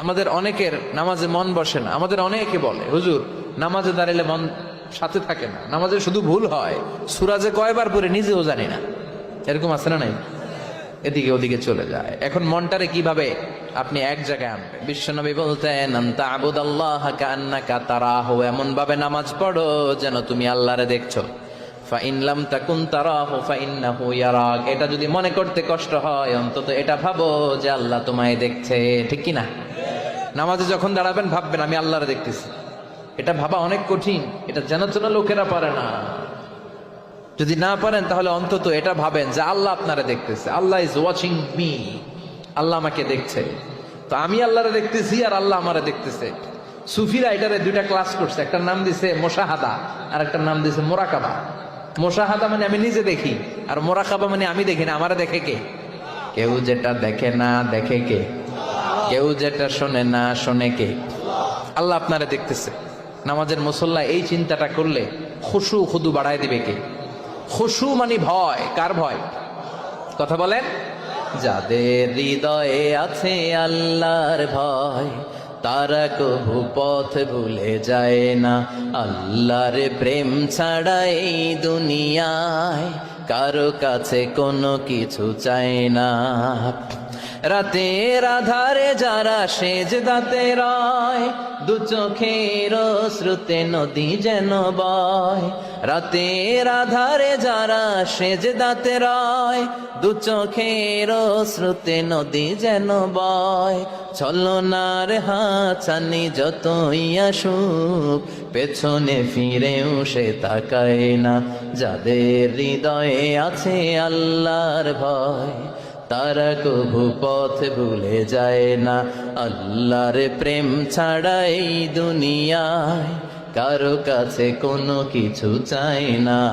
আমাদের অনেকের নামাজে মন বসে না। আমাদের অনেকে বলে, হুজুর, নামাজে দাঁড়ালে মন সাথে থাকে না। নামাজে শুধু ভুল হয়। সুরাজে কয়বার পরে নিজেও জানি না। এরকম আছে না নাই? এদিকে ওদিকে চলে যায়। এখন মনটারে কীভাবে আপনি এক জায়গায় আনবেন? বিশ্বনবী বলতেন আবুদ আল্লাহ কান্নাকা তারাহ। এমন ভাবে নামাজ পড়ো যেন তুমি আল্লাহরে দেখছ। ফাইনলাম তাকুন তারাহ, ফাইন্নাহু ইয়ারাক। এটা যদি মনে করতে কষ্ট হয়, অন্তত এটা ভাবো যে আল্লাহ তোমায় দেখছে। ঠিক কি না নামাজে যখন দাঁড়াবেন, ভাববেন, আমি আল্লাহরে দেখতেছি। এটা ভাবা অনেক কঠিন। এটা জানা চেনা লোকেরা পারে না। যদি না পারেন, তাহলে অন্তত এটা ভাবেন যে আল্লাহ আপনারা দেখতেছে। Allah is watching me Allah আমাকে দেখছে। তো আমি আল্লাহরে দেখতেছি আর আল্লাহ আমারে দেখতেছে। সুফিরা এটারে দুইটা ক্লাস করছে। একটার নাম দিছে মোশাহাদা আর একটার নাম দিছে মোরাকাবা। মোশাহাদা মানে আমি নিজে দেখি আর মোরাকাবা মানে আমি দেখি না। আমারে দেখে কে? কেউ যেটা দেখে না, দেখে কে? কেউ যেটা শোনে না শোনে কে? আল্লাহ আপনারা দেখতেছে। নামাজের মুসল্লা এই চিন্তাটা করলে খুশু খুদু বাড়ায় দিবে কে? খুশু মানে ভয়। কার ভয়? কথা বলেন। যাদের হৃদয়ে আছে আল্লাহর ভয়, তারা কবু পথ ভুলে যায় না। আল্লাহর প্রেম ছাড়া এই দুনিয়ায় কারও কাছে কোনো কিছু চায় না। রাতের আধারে যারা সেজ দাতে রয়, দু চোখের শ্রুতে নদী যেন বয়। রাতের আধারে যারা সেজ দাতে রয়, দু চোখের শ্রুতে নদী যেন বয়। ছলনার হাছানি যতই আসুক, পেছনে ফিরেও সে তাকায় না। যাদের হৃদয়ে আছে আল্লাহর ভয় তারা কবু পথ ভুলে যায় না। আল্লাহর প্রেম ছাড়া এই দুনিয়ায় কারও কাছে কোনো কিছু চায় না।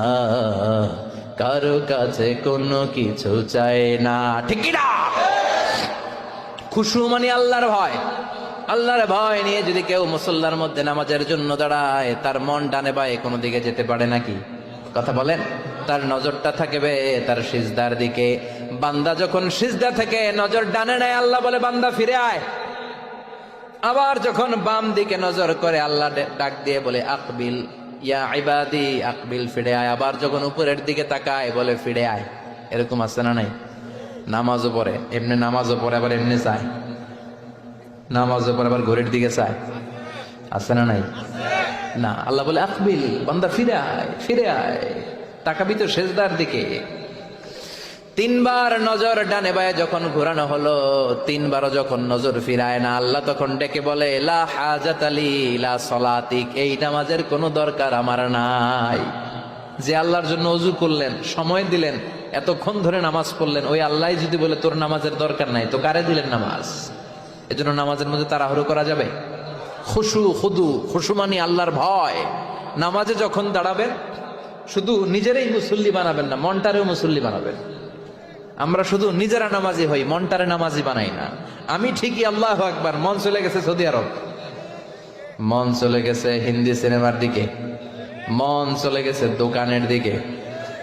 কারও কাছে কোনো কিছু চায় না। ঠিক না? খুশু মানে আল্লাহর ভয়। আল্লাহর ভয় নিয়ে যদি কেউ মুসল্লার মধ্যে নামাজের জন্য দাঁড়ায়, তার মন ডানে বায়ে কোনো দিকে যেতে পারে নাকি? কথা বলেন? তার নজরটা থাকবে তার সিজদার দিকে। বান্দা যখন সিজদা থেকে নজর ডানে নেয়, আল্লাহ বলে, বান্দা ফিরে আয়। আবার যখন বাম দিকে নজর করে, আল্লাহ ডাক দিয়ে বলে, আকবিল, ইয়া ইবাদি, আকবিল, ফিরে আয়। আবার যখন উপরের দিকে তাকায়, বলে, ফিরে আয়। এরকম আছে না নাই? নামাজও পড়ে, এমনি নামাজও পড়ে, আবার এমনি চায়। নামাজও পড়ে, আবার ঘড়ির দিকে চায়। আছে না নাই? না, আল্লাহ বলে, আকবিল, বান্দা ফিরে আয় ফিরে আয়। তাকাবি তো সেজদার দিকে। তিনবার নজর ডানে বায়ে যখন ঘোরানো হলো, তিনবারও যখন নজর ফিরায় না, আল্লাহ তখন ডেকে বলে, লা হাজাত আলী লা সলাতিক, এই নামাজের কোনো দরকার আমার নাই। যে আল্লাহর জন্য অজু করলেন, সময় দিলেন, এতক্ষণ ধরে নামাজ পড়লেন, ওই আল্লাহ যদি বলে, তোর নামাজের দরকার নাই, তো কারে দিলেন নামাজ? এজন্য নামাজের মধ্যে তাড়াহুড়ো করা যাবে। খুশু, খুদু খুশু আল্লাহর ভয়। নামাজে যখন দাঁড়াবেন, শুধু নিজেরাই মুসল্লি বানাবেন না, মনটারেও মুসল্লি বানাবেন। আমরা শুধু নিজেরা নামাজি হই, মনটারে নামাজি বানাই না। আমি ঠিকই আল্লাহ একবার মন চলে গেছে সৌদি আরব। মন চলে গেছে হিন্দি সিনেমার দিকে। মন চলে গেছে দোকানের দিকে।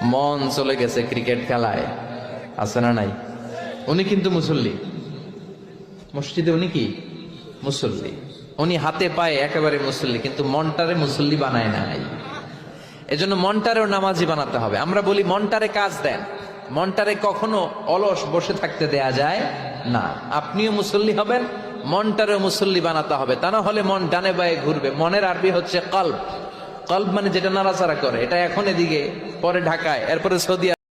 মন চলে গেছে ক্রিকেট খেলায়। আছে না নাই? উনি কিন্তু মুসল্লি। মসজিদে উনি কি? মুসল্লি। উনি হাতে পায়ে একেবারে মুসল্লি, কিন্তু মনটারে মুসল্লি বানায় নাই। এজন্য মনটারেও নামাজি বানাতে হবে। আমরা বলি, মনটারে কাজ দেন। মনটারে কখনো অলস বসে থাকতে দেয়া যায় না। আপনিও মুসল্লি হবেন মনটারে মুসল্লি বানাতে হবে। তা না হলে মন ডানে বায়ে ঘুরবে। মনের আরবি হচ্ছে কল্প কল্প মানে যেটা নাড়াচাড়া করে। এটা এখন এদিকে, পরে ঢাকায়, এরপরে সৌদি